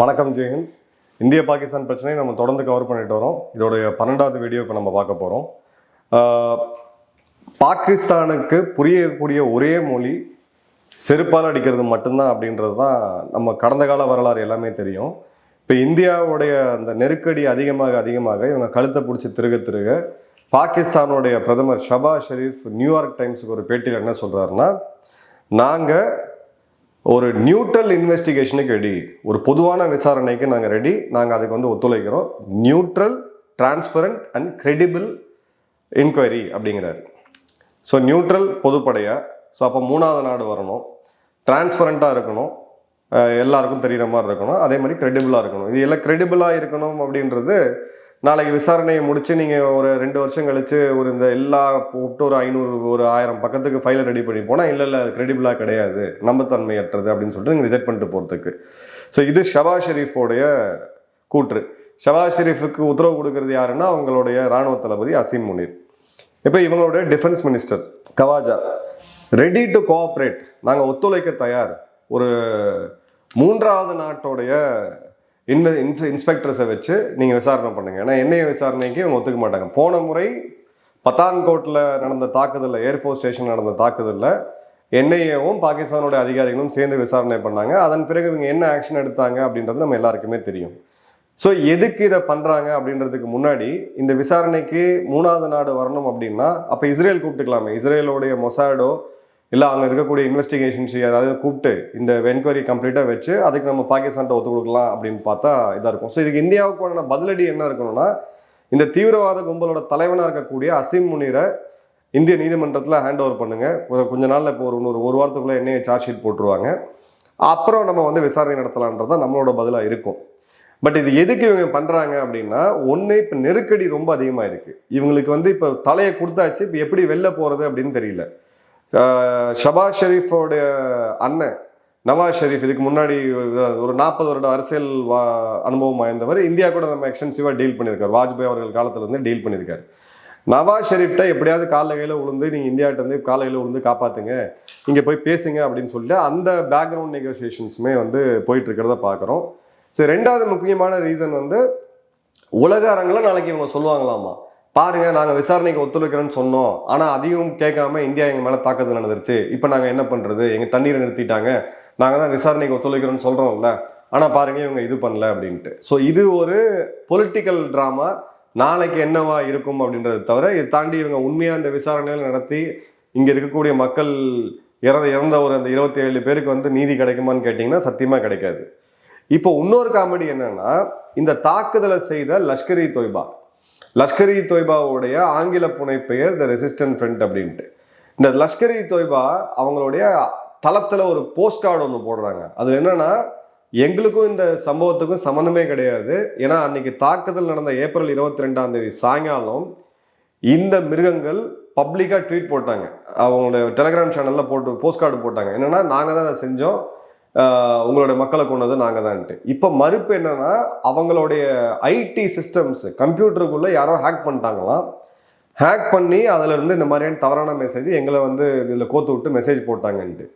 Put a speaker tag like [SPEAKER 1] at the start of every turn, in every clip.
[SPEAKER 1] வணக்கம் ஜெயின் இந்திய பாகிஸ்தான் பிரச்சனையை நம்ம தொடர்ந்து கவர் பண்ணிட்டு வரோம். இதோடைய பன்னெண்டாவது வீடியோ இப்போ நம்ம பார்க்க போகிறோம் பாகிஸ்தானுக்கு புரியக்கூடிய ஒரே மொழி செருப்பால் அடிக்கிறது மட்டும்தான் அப்படின்றது தான் நம்ம கடந்த கால வரலாறு எல்லாமே தெரியும். இப்போ இந்தியாவுடைய அந்த நெருக்கடி அதிகமாக அதிகமாக இவங்க கழுத்தை பிடிச்சி திருக திருக பாகிஸ்தானுடைய பிரதமர் ஷபா ஷெரீஃப் நியூயார்க் டைம்ஸுக்கு ஒரு பேட்டியில் என்ன சொல்கிறாருன்னா நாங்கள் ஒரு நியூட்ரல் இன்வெஸ்டிகேஷனுக்கு ரெடி ஒரு பொதுவான விசாரணைக்கு நாங்கள் ரெடி நாங்கள் அதுக்கு வந்து ஒத்துழைக்கிறோம். Neutral transparent and credible enquiry அப்படிங்கிறாரு. ஸோ நியூட்ரல் பொதுப்படையாக ஸோ அப்போ மூணாவது நாடு வரணும். டிரான்ஸ்பரண்ட்டாக இருக்கணும். எல்லாருக்கும் தெரிகிற மாதிரி இருக்கணும். அதே மாதிரி கிரெடிபிளாக இருக்கணும். இது எல்லாம் கிரெடிபிளாக இருக்கணும் அப்படின்றது நாளைக்கு விசாரணையை முடிச்சு நீங்கள் ஒரு ரெண்டு வருஷம் கழிச்சு ஒரு இந்த எல்லா போட்டு ஒரு ஐநூறு ஒரு ஆயிரம் பக்கத்துக்கு ஃபைலை ரெடி பண்ணி போனால் இல்லை இல்லை கிரெடிபிளாக கிடையாது. நம்பத்தன்மையற்றது அப்படின்னு சொல்லிட்டு நீங்கள் ரிஜெக்ட் பண்ணிட்டு போகிறதுக்கு ஸோ இது ஷபா ஷெரீஃபோடைய கூற்று. ஷபாஸ் ஷெரீஃபுக்கு உத்தரவு கொடுக்கறது யாருன்னா அவங்களுடைய ராணுவ தளபதி அசீம் முனீர். இப்போ இவங்களுடைய defence minister Khawaja. Ready to cooperate நாங்கள் ஒத்துழைக்க தயார். ஒரு மூன்றாவது நாட்டோடைய இன்வெ இன்ஸ் இன்ஸ்பெக்டர்ஸை வச்சு நீங்கள் விசாரணை பண்ணுங்கள் ஏன்னா என்னைய விசாரணைக்கு அவங்க ஒத்துக்க மாட்டாங்க. போன முறை பத்தான்கோட்டில் நடந்த தாக்குதலில் ஏர்ஃபோர்ஸ் ஸ்டேஷன் நடந்த தாக்குதலில் என்ஐஏவும் பாகிஸ்தானோட அதிகாரிகளும் சேர்ந்து விசாரணை பண்ணாங்க. அதன் பிறகு இவங்க என்ன ஆக்ஷன் எடுத்தாங்க அப்படின்றது நம்ம எல்லாருக்குமே தெரியும். ஸோ எதுக்கு இதை பண்ணுறாங்க அப்படின்றதுக்கு முன்னாடி இந்த விசாரணைக்கு மூணாவது நாடு வரணும் அப்படின்னா அப்போ இஸ்ரேல் கூப்பிட்டுக்கலாமே. இஸ்ரேலோடைய மொசாடோ இல்லை அங்கே இருக்கக்கூடிய இன்வெஸ்டிகேஷன்ஸ் யாராவது கூப்பிட்டு இந்த என்கொயரி கம்ப்ளீட்டாக வச்சு அதுக்கு நம்ம பாகிஸ்தான்கிட்ட ஒத்து கொடுக்கலாம் அப்படின்னு பார்த்தா இதாக இருக்கும். ஸோ இதுக்கு இந்தியாவுக்கான பதிலடி என்ன இருக்கணும்னா இந்த தீவிரவாத கும்பலோட தலைவனாக இருக்கக்கூடிய அசீம் முனீரை இந்திய நீதிமன்றத்தில் ஹேண்ட் ஓவர் பண்ணுங்கள் ஒரு கொஞ்ச நாளில் இப்போ ஒரு இன்னொரு ஒரு வாரத்துக்குள்ளே என்னைய சார்ஜ் ஷீட் போட்டுருவாங்க. அப்புறம் நம்ம வந்து விசாரணை நடத்தலான்றது தான் நம்மளோட பதிலாக இருக்கும். பட் இது எதுக்கு இவங்க பண்ணுறாங்க அப்படின்னா ஒன்று இப்போ நெருக்கடி ரொம்ப அதிகமாக இருக்குது இவங்களுக்கு வந்து இப்போ தலையை கொடுத்தாச்சு இப்போ எப்படி வெளில போகிறது அப்படின்னு தெரியல. ஷபாஸ் ஷெரீஃபோடைய அண்ணன் நவாஸ் ஷெரீஃப் இதுக்கு முன்னாடி ஒரு நாற்பது வருட அரசியல் வா அனுபவம் வாய்ந்தவர் இந்தியா கூட நம்ம எக்ஸ்டென்சிவாக டீல் பண்ணியிருக்காரு. வாஜ்பாய் அவர்கள் காலத்தில் வந்து டீல் பண்ணியிருக்காரு. நவாஸ் ஷெரீஃப்ட்ட எப்படியாவது காலையில் விழுந்து நீங்கள் இந்தியாட்ட வந்து காலையில் விழுந்து காப்பாற்றுங்க இங்கே போய் பேசுங்க அப்படின்னு சொல்லிட்டு அந்த பேக்ரவுண்ட் நெகோசியேஷன்ஸுமே வந்து போயிட்டு இருக்கிறத பார்க்குறோம் சரி ரெண்டாவது முக்கியமான ரீசன் வந்து உலக அரங்கில் நாளைக்கு இவங்க சொல்லுவாங்களாமா? பாருங்க நாங்கள் விசாரணைக்கு ஒத்துழைக்கிறோன்னு சொன்னோம். ஆனால் அதையும் கேட்காம இந்தியா எங்கள் மேலே தாக்குதல் நடந்துருச்சு. இப்போ நாங்கள் என்ன பண்ணுறது எங்கள் தண்ணீரை நிறுத்திட்டாங்க. நாங்கள் தான் விசாரணைக்கு ஒத்துழைக்கிறோன்னு சொல்கிறோம்ல ஆனால் பாருங்க இவங்க இது பண்ணல அப்படின்ட்டு. ஸோ இது ஒரு பொலிட்டிக்கல் ட்ராமா நாளைக்கு என்னவா இருக்கும் அப்படின்றத தவிர இதை தாண்டி இவங்க உண்மையாக இந்த விசாரணைகள் நடத்தி இங்கே இருக்கக்கூடிய மக்கள் இறந்த இறந்த ஒரு அந்த இருபத்தி ஏழு பேருக்கு வந்து நீதி கிடைக்குமான்னு கேட்டிங்கன்னா சத்தியமாக கிடைக்காது. இப்போ இன்னொரு காமெடி என்னன்னா இந்த தாக்குதலை செய்த லஷ்கர் இ தொய்பா லஷ்கர் இ தொய்பாவுடைய ஆங்கில புனைப்பெயர் த ரெசிஸ்டன்ட் ஃப்ரண்ட் அப்படின்ட்டு. இந்த லஷ்கர் இ தொய்பா அவங்களுடைய தளத்தில் ஒரு போஸ்ட் கார்டு ஒன்று போடுறாங்க. அது என்னன்னா எங்களுக்கும் இந்த சம்பவத்துக்கும் சம்மந்தமே கிடையாது. ஏன்னா அன்னைக்கு தாக்குதல் நடந்த ஏப்ரல் இருபத்தி ரெண்டாம் தேதி சாயங்காலம் இந்த மிருகங்கள் பப்ளிக்காக ட்வீட் போட்டாங்க. அவங்களோட டெலிகிராம் சேனலில் போட்டு போஸ்ட் கார்டு போட்டாங்க. என்னென்னா நாங்கள் தான் அதை செஞ்சோம். உங்களுடைய உங்களோட மக்களை கொண்டது நாங்கள் தான்ட்டு இப்போ மறுப்பு என்னன்னா அவங்களுடைய ஐடி சிஸ்டம்ஸ் கம்ப்யூட்டருக்குள்ளே யாரோ ஹேக் பண்ணிட்டாங்களாம். ஹேக் பண்ணி அதிலிருந்து இந்த மாதிரியான தவறான மெசேஜ் எங்களை வந்து இதில் கோத்து விட்டு மெசேஜ் போட்டாங்கன்ட்டு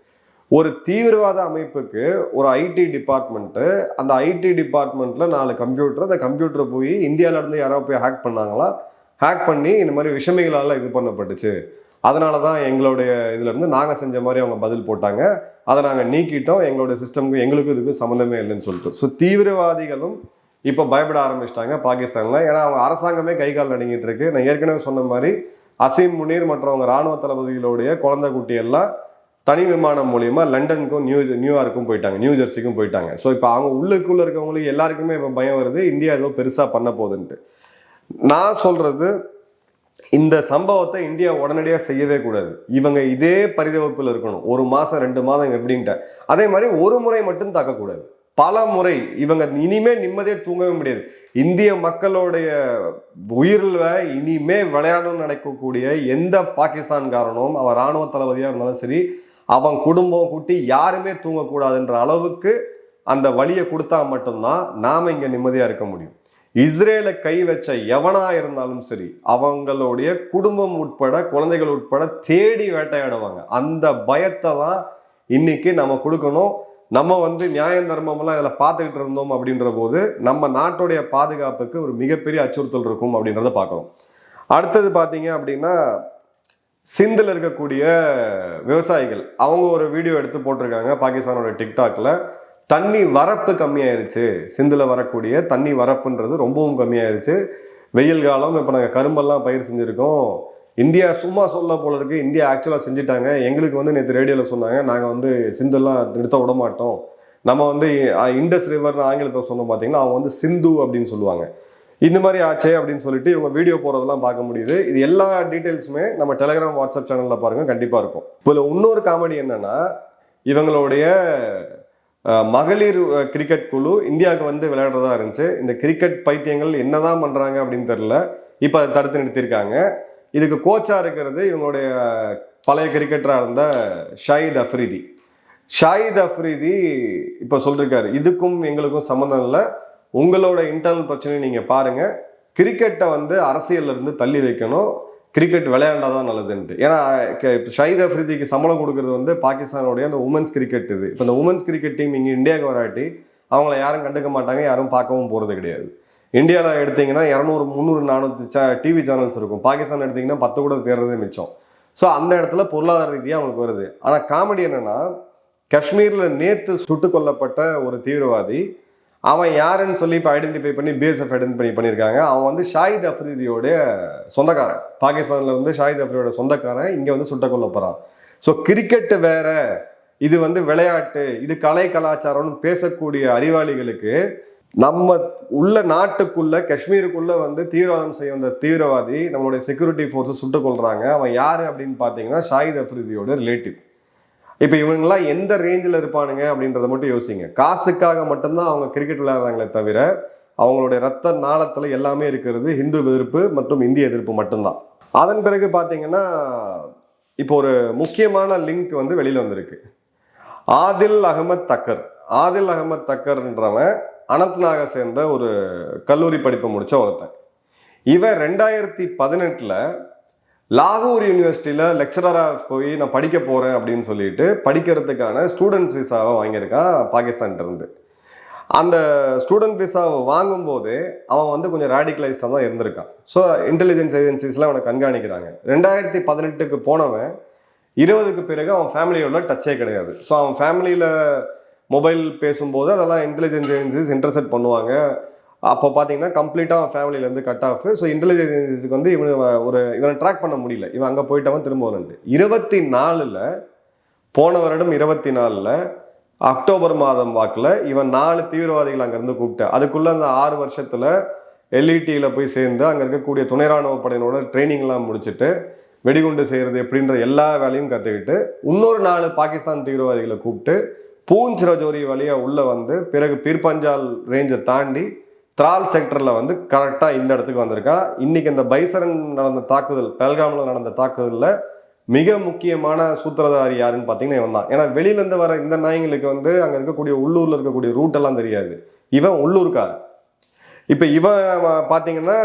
[SPEAKER 1] ஒரு தீவிரவாத அமைப்புக்கு ஒரு ஐடி டிபார்ட்மெண்ட்டு அந்த ஐடி டிபார்ட்மெண்ட்டில் நாலு கம்ப்யூட்டர் அந்த கம்ப்யூட்டரை போய் இந்தியாவிலேருந்து யாரோ போய் ஹேக் பண்ணாங்களா? ஹேக் பண்ணி இந்த மாதிரி விஷமிகளால் இது பண்ணப்பட்டுச்சு. அதனால தான் எங்களுடைய இதுலேருந்து நாங்கள் செஞ்ச மாதிரி அவங்க பதில் போட்டாங்க. அதை நாங்கள் நீக்கிட்டோம். எங்களுடைய சிஸ்டமுக்கும் எங்களுக்கும் இதுக்கு சம்மந்தமே இல்லைன்னு சொல்லிட்டு. ஸோ தீவிரவாதிகளும் இப்போ பயப்பட ஆரம்பிச்சிட்டாங்க பாகிஸ்தானில். ஏன்னா அவங்க அரசாங்கமே கை கால் நடுங்கிட்டு இருக்கு. நான் ஏற்கனவே சொன்ன மாதிரி அசீம் முனீர் மற்றவங்க ராணுவ தளபதிகளுடைய குழந்தை குட்டி எல்லாம் தனி விமானம் மூலியமா லண்டனுக்கும் நியூ நியூயார்க்கும் போயிட்டாங்க. நியூ ஜெர்சிக்கும் போயிட்டாங்க. ஸோ இப்போ அவங்க உள்ளுக்குள்ளே இருக்கவங்களுக்கு எல்லாருக்குமே இப்போ பயம் வருது. இந்தியா ஏதோ பெருசாக பண்ண போகுதுன்ட்டு. நான் சொல்கிறது இந்த சம்பவத்தை இந்தியா உடனடியாக செய்யவே கூடாது. இவங்க இதே பரிதவிப்பில் இருக்கணும். ஒரு மாதம் ரெண்டு மாதம் எப்படின்ட்டு. அதே மாதிரி ஒரு முறை மட்டும் தாக்கக்கூடாது. பல முறை இவங்க இனிமே நிம்மதியே தூங்கவே முடியாது. இந்திய மக்களுடைய உயிரில் இனிமே விளையாடணும்னு நினைக்கக்கூடிய எந்த பாகிஸ்தான்காரனும் அவன் இராணுவ தளபதியாக இருந்தாலும் சரி அவன் குடும்பம் கூட்டி யாருமே தூங்கக்கூடாதுன்ற அளவுக்கு அந்த வழியை கொடுத்தா மட்டும்தான் நாம் இங்கே நிம்மதியாக இருக்க முடியும். இஸ்ரேலை கை வச்ச எவனா இருந்தாலும் சரி அவங்களுடைய குடும்பம் உட்பட குழந்தைகள் உட்பட தேடி வேட்டையாடுவாங்க. அந்த பயத்தை தான் இன்னைக்கு நம்ம கொடுக்கணும். நம்ம வந்து நியாயம் தர்மமெல்லாம் இதில் பார்த்துக்கிட்டு இருந்தோம் அப்படின்ற போது நம்ம நாட்டுடைய பாதுகாப்புக்கு ஒரு மிகப்பெரிய அச்சுறுத்தல் இருக்கும் அப்படின்றத பார்க்குறோம் அடுத்தது பார்த்தீங்க அப்படின்னா சிந்தில் இருக்கக்கூடிய விவசாயிகள். அவங்க ஒரு வீடியோ எடுத்து போட்டிருக்காங்க பாகிஸ்தானோட டிக்டாக்ல தண்ணி வரப்பு கம்மியாயிருச்சு. சிந்தில் வரக்கூடிய தண்ணி வரப்புன்றது ரொம்பவும் கம்மியாயிருச்சு. வெயில் காலம் இப்போ நாங்கள் கரும்பெல்லாம் பயிர் செஞ்சுருக்கோம். இந்தியா சும்மா சொல்ல போல இருக்கு. இந்தியா ஆக்சுவலாக செஞ்சுட்டாங்க. எங்களுக்கு வந்து நேற்று ரேடியோவில் சொன்னாங்க. நாங்கள் வந்து சிந்துலாம் நிறுத்த விட மாட்டோம். நம்ம வந்து இண்டஸ் ரிவர்னு ஆங்கிலத்தை சொன்னோம் பார்த்தீங்கன்னா அவங்க வந்து சிந்து அப்படின்னு சொல்லுவாங்க. இந்த மாதிரி ஆச்சே அப்படின்னு சொல்லிட்டு இவங்க வீடியோ போகிறதெல்லாம் பார்க்க முடியுது. இது எல்லா டீட்டெயில்ஸுமே நம்ம டெலகிராம் வாட்ஸ்அப் சேனலில் பாருங்கள் கண்டிப்பாக இருக்கும். இப்போ இன்னொரு காமெடி என்னென்னா இவங்களுடைய மகளிர் கிரிக்கெட் குழு இந்தியாவுக்கு வந்து விளையாடுறதா இருந்துச்சு. இந்த கிரிக்கெட் பைத்தியங்கள் என்னதான் பண்றாங்க அப்படின்னு தெரியல. இப்போ அதை தடுத்து நிறுத்தியிருக்காங்க. இதுக்கு கோச்சா இருக்கிறது இவங்களுடைய பழைய கிரிக்கெட்டராக இருந்த ஷாயித் அஃப்ரிதி. ஷாயித் அஃப்ரிதி இப்போ சொல்லிருக்காரு இதுக்கும் எங்களுக்கும் சம்மந்தம் இல்லை. உங்களோட இன்டர்னல் பிரச்சனையை நீங்கள் பாருங்கள் கிரிக்கெட்டை வந்து அரசியல்ல இருந்து தள்ளி வைக்கணும். கிரிக்கெட் விளையாண்டாதான் நல்லதுன்ட்டு. ஏன்னா க- ஷஹீத் அஃப்ரிதிக்கு சம்பளம் கொடுக்கறது வந்து பாகிஸ்தானுடைய அந்த உமன்ஸ் கிரிக்கெட் இது. இப்போ இந்த உமன்ஸ் கிரிக்கெட் டீம் இங்கே இந்தியாவுக்கு வராட்டி அவங்கள யாரும் கண்டுக்க மாட்டாங்க யாரும் பார்க்கவும் போகிறது கிடையாது. இந்தியாவில் எடுத்தீங்கன்னா இரநூறு முந்நூறு நானூற்றி ச டிவி சேனல்ஸ் இருக்கும். பாகிஸ்தான் எடுத்தீங்கன்னா பத்து கூட தேர்றது மிச்சம். ஸோ அந்த இடத்துல பொருளாதார ரீதியாக அவங்களுக்கு வருது. ஆனால் காமெடி என்னென்னா காஷ்மீரில் நேற்று சுட்டுக் கொல்லப்பட்ட ஒரு தீவிரவாதி அவன் யாருன்னு சொல்லி இப்போ ஐடென்டிஃபை பண்ணி பிஎஸ்எஃப் ஐடென்டிஃபை பண்ணியிருக்காங்க. அவன் வந்து ஷாஹித் அஃப்ரிதியோடைய சொந்தக்காரன். பாகிஸ்தான்ல இருந்து ஷாஹித் அஃப்ரிதியோட சொந்தக்காரன். இங்கே வந்து சுட்ட கொல்ல போகிறான் ஸோ கிரிக்கெட்டு வேற. இது வந்து விளையாட்டு. இது கலை கலாச்சாரம்னு பேசக்கூடிய அறிவாளிகளுக்கு நம்ம உள்ள நாட்டுக்குள்ள காஷ்மீருக்குள்ள வந்து தீவிரவாதம் செய்ய வந்த தீவிரவாதி நம்மளுடைய செக்யூரிட்டி ஃபோர்ஸை சுட்டுக் கொள்றாங்க அவன் யாரு அப்படின்னு பார்த்தீங்கன்னா ஷாஹித் அஃப்ரிதியோட ரிலேட்டிவ் இப்போ இவங்கெல்லாம் எந்த ரேஞ்சில் இருப்பானுங்க அப்படின்றத மட்டும் யோசிங்க. காசுக்காக மட்டும்தான் அவங்க கிரிக்கெட் விளையாடுறாங்களே தவிர அவங்களுடைய ரத்த நாளத்தில் எல்லாமே இருக்கிறது ஹிந்து எதிர்ப்பு மற்றும் இந்திய எதிர்ப்பு மட்டும்தான். அதன் பிறகு பார்த்தீங்கன்னா இப்போ ஒரு முக்கியமான லிங்க் வந்து வெளியில் வந்திருக்கு. ஆதில் அகமத் தக்கர். ஆதில் அகமத் தக்கர்ன்றவன் அனந்த்நாகை சேர்ந்த ஒரு கல்லூரி படிப்பை முடித்த ஒருத்தன். இவன் ரெண்டாயிரத்தி பதினெட்டில் லாகூர் யூனிவர்சிட்டியில் லெக்சரராக போய் நான் படிக்க போகிறேன் அப்படின்னு சொல்லிட்டு படிக்கிறதுக்கான ஸ்டூடெண்ட்ஸ் விசாவை வாங்கியிருக்கான் பாகிஸ்தான்ட்டருந்து அந்த ஸ்டூடெண்ட் விசாவை வாங்கும்போது அவன் வந்து கொஞ்சம் ரேடிகலைஸ்டாக தான் இருந்திருக்கான். ஸோ இன்டெலிஜென்ஸ் ஏஜென்சிஸ்லாம் அவனை கண்காணிக்கிறாங்க. ரெண்டாயிரத்தி பதினெட்டுக்கு போனவன் இருபதுக்கு பிறகு அவன் ஃபேமிலியோட டச்சே கிடையாது. ஸோ அவன் ஃபேமிலியில் மொபைல் பேசும்போது அதெல்லாம் இன்டெலிஜென்ஸ் ஏஜென்சிஸ் இன்டர்செப்ட் பண்ணுவாங்க. அப்போ பார்த்தீங்கன்னா கம்ப்ளீட்டாக அவன் ஃபேமிலியிலேருந்து கட் ஆஃப் ஸோ இன்டெலிஜென்ஸ் வந்து இவனை ஒரு இவனை ட்ராக் பண்ண முடியல. இவன் அங்கே போயிட்டவன் திரும்ப வரண்டு. இருபத்தி நாலில் போன வருடம் இருபத்தி நாலில் அக்டோபர் மாதம் வாக்கில் இவன் நாலு தீவிரவாதிகள் அங்கேருந்து கூப்பிட்டேன் அதுக்குள்ளே அந்த ஆறு வருஷத்தில் எல்இடியில் போய் சேர்ந்து அங்கே இருக்கக்கூடிய துணை ராணுவ படையினோட ட்ரைனிங்லாம் முடிச்சுட்டு வெடிகுண்டு செய்கிறது எப்படின்ற எல்லா வேலையும் கற்றுக்கிட்டு இன்னொரு நாலு பாகிஸ்தான் தீவிரவாதிகளை கூப்பிட்டு பூஞ்ச் ரஜோரி வழியாக உள்ளே வந்து பிறகு பீர்பஞ்சால் ரேஞ்சை தாண்டி த்ரால் செக்டரில் வந்து கரெக்டாக இந்த இடத்துக்கு வந்திருக்கான் இன்னைக்கு இந்த பைசரன் நடந்த தாக்குதல் பெல்காமில் நடந்த தாக்குதலில் மிக முக்கியமான சூத்திரதாரி யாருன்னு பார்த்தீங்கன்னா இவன் தான். ஏன்னா வெளியிலேருந்து வர இந்த நாய்களுக்கு வந்து அங்கே இருக்கக்கூடிய உள்ளூரில் இருக்கக்கூடிய ரூட் எல்லாம் தெரியாது. இவன் உள்ளூர்காரன். இப்போ இவன் பார்த்தீங்கன்னா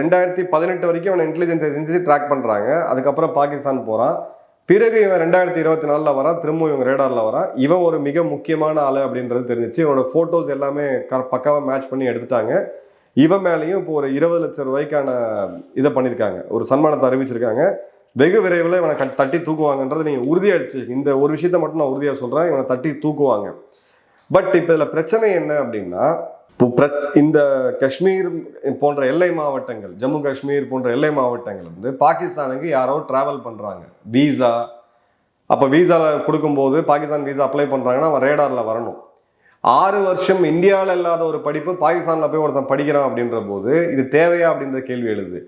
[SPEAKER 1] ரெண்டாயிரத்தி பதினெட்டு வரைக்கும் அவன் இன்டெலிஜென்ஸ் ஏஜென்சி ட்ராக் பண்ணுறாங்க அதுக்கப்புறம் பாகிஸ்தான் போகிறான் பிறகு இவன் ரெண்டாயிரத்தி இருபத்தி நாலில் வரான் திரும்ப இவங்க ரேடாரில் வரான். இவன் ஒரு மிக முக்கியமான ஆள் அப்படின்றது தெரிஞ்சிச்சு. இவனோட ஃபோட்டோஸ் எல்லாமே க பக்காவாக மேட்ச் பண்ணி எடுத்துட்டாங்க. இவன் மேலேயும் இப்போ ஒரு இருபது லட்சம் ரூபாய்க்கான இதை பண்ணியிருக்காங்க ஒரு சன்மானத்தை அறிவிச்சிருக்காங்க. வெகு விரைவில் இவனை கட்- தட்டி தூக்குவாங்கன்றது நீங்கள் உறுதியாகிடுச்சு இந்த ஒரு விஷயத்த மட்டும் நான் உறுதியாக சொல்கிறேன் இவனை தட்டி தூக்குவாங்க. பட் இப்போ இதில் பிரச்சனை என்ன அப்படின்னா இந்த காஷ்மீர் போன்ற எல்லை மாவட்டங்கள் ஜம்மு காஷ்மீர் போன்ற எல்லை மாவட்டங்கள் வந்து பாகிஸ்தானுக்கு யாரோ டிராவல் பண்ணுறாங்க வீசா அப்போ வீசாவில் கொடுக்கும்போது பாகிஸ்தான் வீசா அப்ளை பண்ணுறாங்கன்னா அவன் ரேடாரில் வரணும். ஆறு வருஷம் இந்தியாவில் இல்லாத ஒரு படிப்பு பாகிஸ்தானில் போய் ஒருத்தன் படிக்கிறான் அப்படின்ற போது இது தேவையா அப்படின்ற கேள்வி எழுது.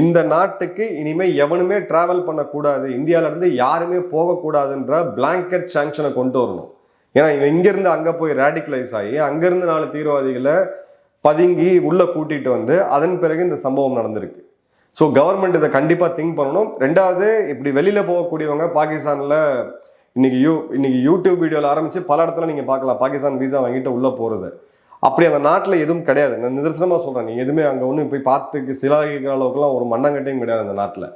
[SPEAKER 1] இந்த நாட்டுக்கு இனிமேல் எவனுமே டிராவல் பண்ணக்கூடாது. இந்தியாவிலேருந்து யாருமே போகக்கூடாதுன்ற பிளாங்கெட் சாங்ஷனை கொண்டு வரணும். ஏன்னா இவன் இங்கேருந்து அங்கே போய் ரேடிகலைஸ் ஆகி அங்கேருந்து நாலு தீவிரவாதிகளை பதுங்கி உள்ளே கூட்டிகிட்டு வந்து அதன் பிறகு இந்த சம்பவம் நடந்திருக்கு. ஸோ கவர்மெண்ட் இதை கண்டிப்பாக திங்க் பண்ணணும். ரெண்டாவது இப்படி வெளியில் போகக்கூடியவங்க பாகிஸ்தானில் இன்னைக்கு யூ இன்னைக்கு யூடியூப் வீடியோவில் ஆரம்பித்து பல இடத்துல நீங்கள் பார்க்கலாம். பாகிஸ்தான் வீசா வாங்கிட்டு உள்ளே போகிறது அப்படி அந்த நாட்டில் எதுவும் கிடையாது. நான் நிதர்சனமாக சொல்கிறேன் நீ எதுவுமே அங்கே ஒன்றும் போய் பார்த்துக்கு சிலாகிக்கிற அளவுக்குலாம் ஒரு மண்ணங்கட்டையும் கிடையாது அந்த நாட்டில்.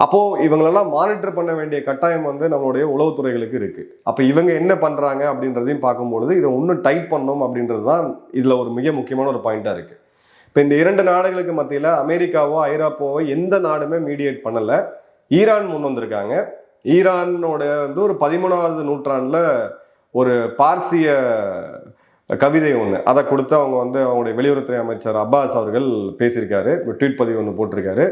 [SPEAKER 1] அப்போது இவங்களெல்லாம் மானிட்டர் பண்ண வேண்டிய கட்டாயம் வந்து நம்மளுடைய உளவுத்துறைகளுக்கு இருக்குது அப்போ இவங்க என்ன பண்ணுறாங்க அப்படின்றதையும் பார்க்கும்பொழுது இதை இன்னும் டைட் பண்ணோம் அப்படின்றது தான் இதில் ஒரு மிக முக்கியமான ஒரு பாயிண்ட்டாக இருக்குது இப்போ இந்த இரண்டு நாடுகளுக்கு மத்தியில் அமெரிக்காவோ ஐரோப்பாவோ எந்த நாடுமே மீடியேட் பண்ணலை. ஈரான் முன் வந்திருக்காங்க. ஈரானோட வந்து ஒரு பதிமூணாவது நூற்றாண்டில் ஒரு பார்சிய கவிதை ஒன்று அதை கொடுத்து அவங்க வந்து அவங்களுடைய வெளியுறவுத்துறை அமைச்சர் அப்பாஸ் அவர்கள் பேசியிருக்காரு. ட்வீட் பதிவு ஒன்று போட்டிருக்காரு.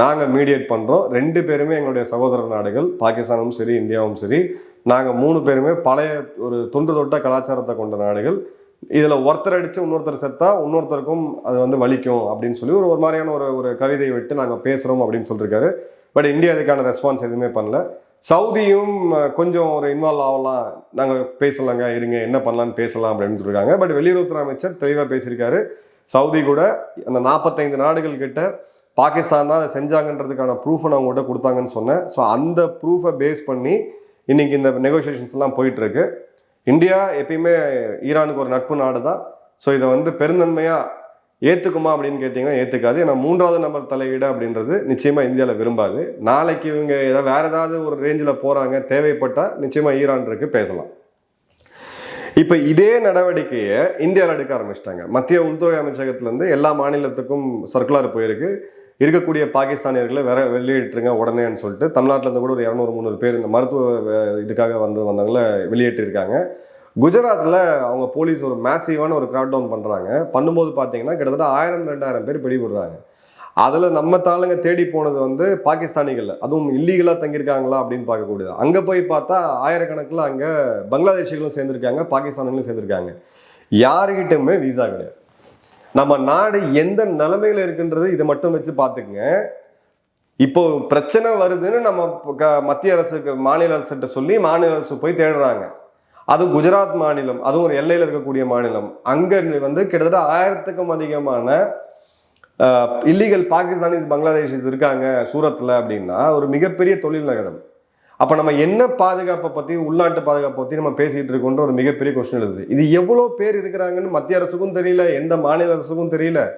[SPEAKER 1] நாங்கள் மீடியேட் பண்ணுறோம் ரெண்டு பேருமே எங்களுடைய சகோதர நாடுகள். பாகிஸ்தானும் சரி இந்தியாவும் சரி. நாங்கள் மூணு பேருமே பழைய ஒரு தொன்று தொட்ட கலாச்சாரத்தை கொண்ட நாடுகள். இதில் ஒருத்தர் அடித்து இன்னொருத்தர் செத்தா இன்னொருத்தருக்கும் அது வந்து வலிக்கும் அப்படின்னு சொல்லி ஒரு ஒரு மாதிரியான ஒரு ஒரு கவிதையை விட்டு நாங்கள் பேசுகிறோம் அப்படின்னு சொல்லியிருக்காரு பட் இந்தியா அதுக்கான ரெஸ்பான்ஸ் எதுவுமே பண்ணல. சவுதியும் கொஞ்சம் ஒரு இன்வால்வ் ஆகலாம். நாங்கள் பேசலாங்க இருங்க என்ன பண்ணலான்னு பேசலாம் அப்படின்னு சொல்லியிருக்காங்க பட் வெளியுறவுத்துறை அமைச்சர் தெளிவாக பேசியிருக்காரு. சவுதி கூட அந்த நாற்பத்தைந்து நாடுகள் கிட்ட பாகிஸ்தான் தான் அதை செஞ்சாங்கன்றதுக்கான ப்ரூஃபை நான் உங்கள்கிட்ட கொடுத்தாங்கன்னு சொன்னேன். ஸோ அந்த ப்ரூஃபை பேஸ் பண்ணி இன்னைக்கு இந்த நெகோசியேஷன்ஸ்லாம் போயிட்டுருக்கு. இந்தியா எப்பயுமே ஈரானுக்கு ஒரு நட்பு நாடு தான் ஸோ இதை வந்து பெருந்தன்மையாக ஏற்றுக்குமா அப்படின்னு கேட்டிங்கன்னா ஏற்றுக்காது ஏன்னா மூன்றாவது நம்பர் தலையீடு அப்படின்றது நிச்சயமாக இந்தியாவில் விரும்பாது. நாளைக்கு இவங்க ஏதாவது வேறு ஏதாவது ஒரு ரேஞ்சில் போகிறாங்க தேவைப்பட்டால் நிச்சயமாக ஈரான் இருக்கு பேசலாம். இப்போ இதே நடவடிக்கையை இந்தியாவில் எடுக்க ஆரம்பிச்சிட்டாங்க. மத்திய உள்துறை அமைச்சகத்திலேருந்து எல்லா மாநிலத்துக்கும் சர்க்குலர் போயிருக்கு. இருக்கக்கூடிய பாகிஸ்தானியர்களை வேற வெளியேற்றுங்க உடனேன்னு சொல்லிட்டு தமிழ்நாட்டிலேருந்து கூட ஒரு இரநூறு முந்நூறு பேர் இந்த மருத்துவ இதுக்காக வந்து வந்தவங்கள வெளியேற்றிருக்காங்க குஜராத்தில் அவங்க போலீஸ் ஒரு மேசிவான ஒரு கிராக் டவுன் பண்ணுறாங்க பண்ணும்போது பார்த்தீங்கன்னா கிட்டத்தட்ட ஆயிரம் ரெண்டாயிரம் பேர் பிடிபடுறாங்க. அதில் நம்ம தாளுங்க தேடி போனது வந்து பாகிஸ்தானிகள் அதுவும் இல்லீகலாக தங்கியிருக்காங்களா அப்படின்னு பார்க்கக்கூடியது. அங்கே போய் பார்த்தா ஆயிரக்கணக்கில் அங்கே பங்களாதேஷிகளும் சேர்ந்துருக்காங்க பாகிஸ்தானிகளும் சேர்ந்துருக்காங்க. யாருக்கிட்டுமே விசா கிடையாது. நம்ம நாடு எந்த நிலைமையில் இருக்குன்றது இதை மட்டும் வச்சு பார்த்துக்குங்க. இப்போ பிரச்சனை வருதுன்னு நம்ம க- மத்திய அரசுக்கு மாநில அரசுகிட்ட சொல்லி மாநில அரசு போய் தேடுறாங்க. அது குஜராத் மாநிலம் அதுவும் ஒரு எல்லையில் இருக்கக்கூடிய மாநிலம். அங்கே வந்து கிட்டத்தட்ட ஆயிரத்துக்கும் அதிகமான இல்லீகல் பாகிஸ்தானிஸ் பங்களாதேஷிஸ் இருக்காங்க சூரத்தில் அப்படின்னா ஒரு மிகப்பெரிய தொழில் நகரம். அப்போ நம்ம என்ன பாதுகாப்பை பற்றி உள்நாட்டு பாதுகாப்பை பற்றி நம்ம பேசிகிட்டு இருக்கோன்ற ஒரு மிகப்பெரிய கொஸ்டின் எழுது இது எவ்வளோ பேர் இருக்கிறாங்கன்னு மத்திய அரசுக்கும் தெரியல எந்த மாநில அரசுக்கும் தெரியல.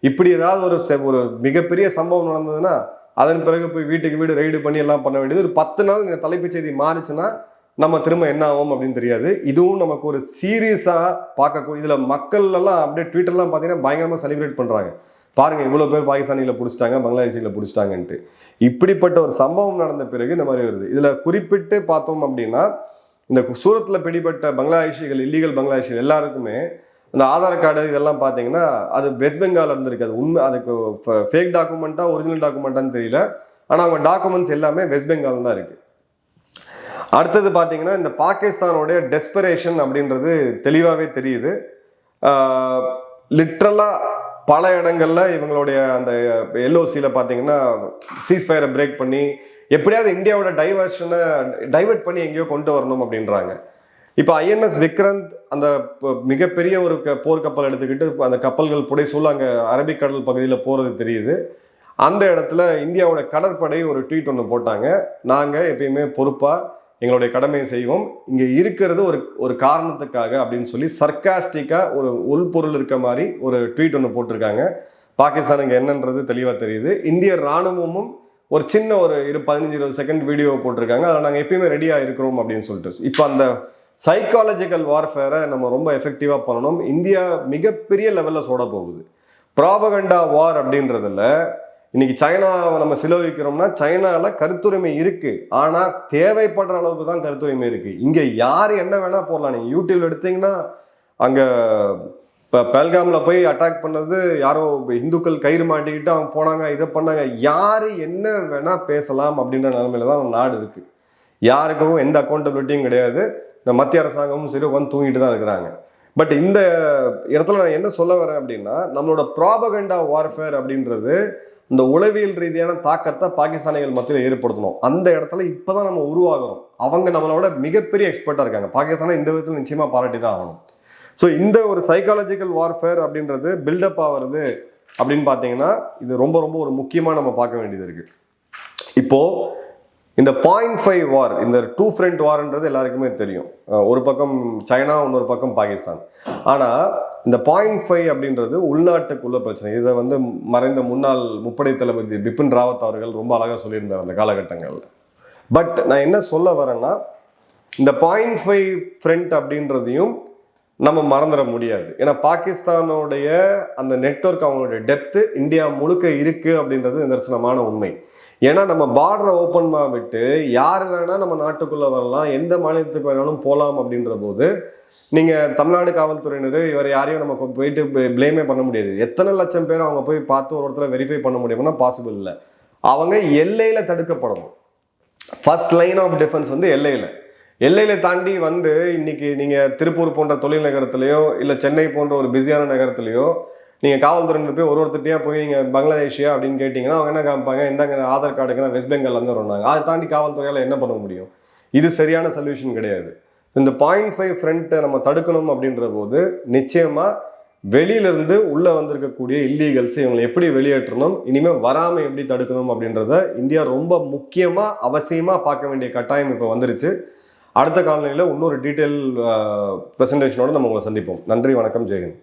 [SPEAKER 1] இப்படி ஏதாவது ஒரு செ- ஒரு மிகப்பெரிய சம்பவம் நடந்ததுன்னா அதன் பிறகு போய் வீட்டுக்கு வீடு ரைடு பண்ணி எல்லாம் பண்ண வேண்டியது. ஒரு பத்து நாள் இந்த தலைப்புச் செய்தி மாறிச்சுன்னா நம்ம திரும்ப என்ன ஆகும் அப்படின்னு தெரியாது. இதுவும் நமக்கு ஒரு சீரியஸாக பார்க்கக்கூடிய இதில் மக்கள் எல்லாம் அப்படியே ட்விட்டர்லாம் பார்த்தீங்கன்னா பயங்கரமாக செலிப்ரேட் பண்ணுறாங்க பாருங்கள் இவ்வளோ பேர் பாகிஸ்தானியில் பிடிச்சிட்டாங்க பங்களாதேஷியில் பிடிச்சிட்டாங்கன்ட்டு. இப்படிப்பட்ட ஒரு சம்பவம் நடந்த பிறகு இந்த மாதிரி வருது. இதில் குறிப்பிட்டு பார்த்தோம் அப்படின்னா இந்த சூரத்தில் பிடிபட்ட பங்களாதேஷிகள் இல்லீகல் பங்களாதேஷிகள் எல்லாருக்குமே இந்த ஆதார் கார்டு இதெல்லாம் பார்த்தீங்கன்னா அது வெஸ்ட் பெங்கால் இருந்திருக்கு. அது உண்மை அதுக்கு ஃபேக் டாக்குமெண்ட்டா ஒரிஜினல் டாக்குமெண்ட்டான்னு தெரியல. ஆனால் அவங்க டாக்குமெண்ட்ஸ் எல்லாமே வெஸ்ட் பெங்கால் தான் இருக்குது அடுத்தது பார்த்தீங்கன்னா இந்த பாகிஸ்தானோடைய டெஸ்பரேஷன் அப்படின்றது தெளிவாகவே தெரியுது. லிட்ரலாக பல இடங்களில் இவங்களுடைய அந்த எல்ஓசியில் பார்த்தீங்கன்னா சீஸ்ஃபயரை பிரேக் பண்ணி எப்படியாவது இந்தியாவோட டைவர்ஷனை டைவர்ட் பண்ணி எங்கேயோ கொண்டு வரணும் அப்படின்றாங்க. இப்போ ஐஎன்எஸ் விக்ரந்த் அந்த மிகப்பெரிய ஒரு க- போர்க்கப்பல் எடுத்துக்கிட்டு அந்த கப்பல்கள் புடைசூழ அங்கே அரபிக்கடல் பகுதியில் போகிறது தெரியுது. அந்த இடத்துல இந்தியாவோட கடற்படை ஒரு ட்வீட் ஒன்று போட்டாங்க. நாங்கள் எப்பயுமே பொறுப்பாக எங்களுடைய கடமையை செய்வோம். இங்கே இருக்கிறது ஒரு ஒரு காரணத்துக்காக அப்படின்னு சொல்லி சர்க்காஸ்டிக்காக ஒரு உள்பொருள் இருக்க மாதிரி ஒரு ட்வீட் ஒன்று போட்டிருக்காங்க. பாகிஸ்தானுக்கு என்னன்றது தெளிவாக தெரியுது. இந்திய ராணுவமும் ஒரு சின்ன ஒரு இரு பதினஞ்சு இருபது செகண்ட் வீடியோ போட்டிருக்காங்க. அதில் நாங்கள் எப்பயுமே ரெடியாக இருக்கிறோம் அப்படின்னு சொல்லிட்டு. இப்போ அந்த சைக்காலஜிக்கல் வார்ஃபேரை நம்ம ரொம்ப எஃபெக்டிவாக பண்ணணும். இந்தியா மிகப்பெரிய லெவலில் சோட போகுது ப்ராபகண்டா வார் அப்படின்றதுல இன்னைக்கு சைனாவை நம்ம சிலவகிக்கிறோம்னா சைனாவில் கருத்துரிமை இருக்குது ஆனால் தேவைப்படுற அளவுக்கு தான் கருத்துரிமை இருக்குது இங்கே யார் என்ன வேணால் போடலாம். நீங்கள் யூடியூப்ல எடுத்தீங்கன்னா அங்கே இப்போ பெல்காமில் போய் அட்டாக் பண்ணது யாரோ இந்துக்கள் கயிறு மாட்டிக்கிட்டு அவங்க போனாங்க இதை பண்ணாங்க. யார் என்ன வேணால் பேசலாம் அப்படின்ற நிலமையில தான் நாடு இருக்குது யாருக்கும் எந்த அக்கௌண்டபிலிட்டியும் கிடையாது. இந்த மத்திய அரசாங்கமும் சரி உட்காந்து தூங்கிட்டு தான் இருக்கிறாங்க. பட் இந்த இடத்துல நான் என்ன சொல்ல வரேன் அப்படின்னா நம்மளோட ப்ராபகண்டா வார்ஃபேர் அப்படின்றது இந்த உளவியல் ரீதியான தாக்கத்தை பாகிஸ்தானிகள் மத்தியில் ஏற்படுத்தணும். அந்த இடத்துல இப்போதான் நம்ம உருவாகிறோம். அவங்க நம்மளோட மிகப்பெரிய எக்ஸ்பர்ட்டாக இருக்காங்க. பாகிஸ்தானை இந்த விதத்தில் நிச்சயமாக பாராட்டி தான் ஆகணும். ஸோ இந்த ஒரு சைக்காலஜிக்கல் வார்ஃபேர் அப்படின்றது பில்டப் ஆகிறது அப்படின்னு பார்த்தீங்கன்னா இது ரொம்ப ரொம்ப ஒரு முக்கியமாக நம்ம பார்க்க வேண்டியது இருக்குது இப்போது இந்த பாயிண்ட் ஃபைவ் வார் இந்த டூ ஃப்ரண்ட் வார்ன்றது எல்லாருக்குமே தெரியும். ஒரு பக்கம் சைனா இன்னொரு பக்கம் பாகிஸ்தான். ஆனால் இந்த பாயிண்ட் ஃபைவ் அப்படின்றது உள்நாட்டுக்குள்ள பிரச்சனை. இதை வந்து மறைந்த முன்னாள் முப்படை தளபதி பிபின் ராவத் அவர்கள் ரொம்ப அழகாக சொல்லியிருந்தார் அந்த காலகட்டங்களில். பட் நான் என்ன சொல்ல வரேன்னா இந்த பாயிண்ட் ஃபைவ் ஃப்ரண்ட் அப்படின்றதையும் நம்ம மறந்துட முடியாது. ஏன்னா பாகிஸ்தானுடைய அந்த நெட்வொர்க் அவங்களுடைய டெப்த்து இந்தியா முழுக்க இருக்குது அப்படின்றது நிதர்சனமான உண்மை. ஏன்னா நம்ம பார்டரை ஓப்பன் விட்டு யார் வேணால் நம்ம நாட்டுக்குள்ளே வரலாம் எந்த மாநிலத்துக்கு வேணாலும் போகலாம் அப்படின்ற போது நீங்கள் தமிழ்நாடு காவல்துறையினர் இவர் யாரையும் நம்ம போயிட்டு ப்ளேமே பண்ண முடியாது. எத்தனை லட்சம் பேர் அவங்க போய் பார்த்து ஒரு ஒருத்தரை வெரிஃபை பண்ண முடியும்னா பாசிபிள் இல்லை. அவங்க எல்லையில் தடுக்கப்படணும். ஃபர்ஸ்ட் லைன் ஆஃப் டிஃபென்ஸ் வந்து எல்லையில். எல்லையில் தாண்டி வந்து இன்னைக்கு நீங்கள் திருப்பூர் போன்ற தொழில் நகரத்துலையோ இல்லை சென்னை போன்ற ஒரு பிஸியான நகரத்துலையோ நீங்கள் காவல்துறையில் போய் ஒரு ஒருத்தட்டையா போய் நீங்கள் பங்களாதேஷியா அப்படின்னு கேட்டிங்கன்னா அவங்க என்ன காமிப்பாங்க? இந்தாங்க ஆதார் கார்டுக்குன்னா வெஸ்ட் பெங்கால்ல இருந்து வந்தாங்க அதை தாண்டி காவல்துறையால் என்ன பண்ண முடியும்? இது சரியான சொல்யூஷன் கிடையாது. இந்த பாயிண்ட் ஃபைவ் ஃப்ரண்ட்டை நம்ம தடுக்கணும் அப்படின்ற போது நிச்சயமாக வெளியிலிருந்து உள்ளே வந்திருக்கக்கூடிய இல்லீகல்ஸ் இவங்களை எப்படி வெளியேற்றணும்? இனிமேல் வராமல் எப்படி தடுக்கணும் அப்படின்றத இந்தியா ரொம்ப முக்கியமாக அவசியமாக பார்க்க வேண்டிய கட்டாயம் இப்போ வந்துருச்சு. அடுத்த காலநிலையில் இன்னொரு டீட்டெயில் ப்ரெசன்டேஷனோடு நம்ம உங்களை சந்திப்போம். நன்றி வணக்கம் ஜெயகன்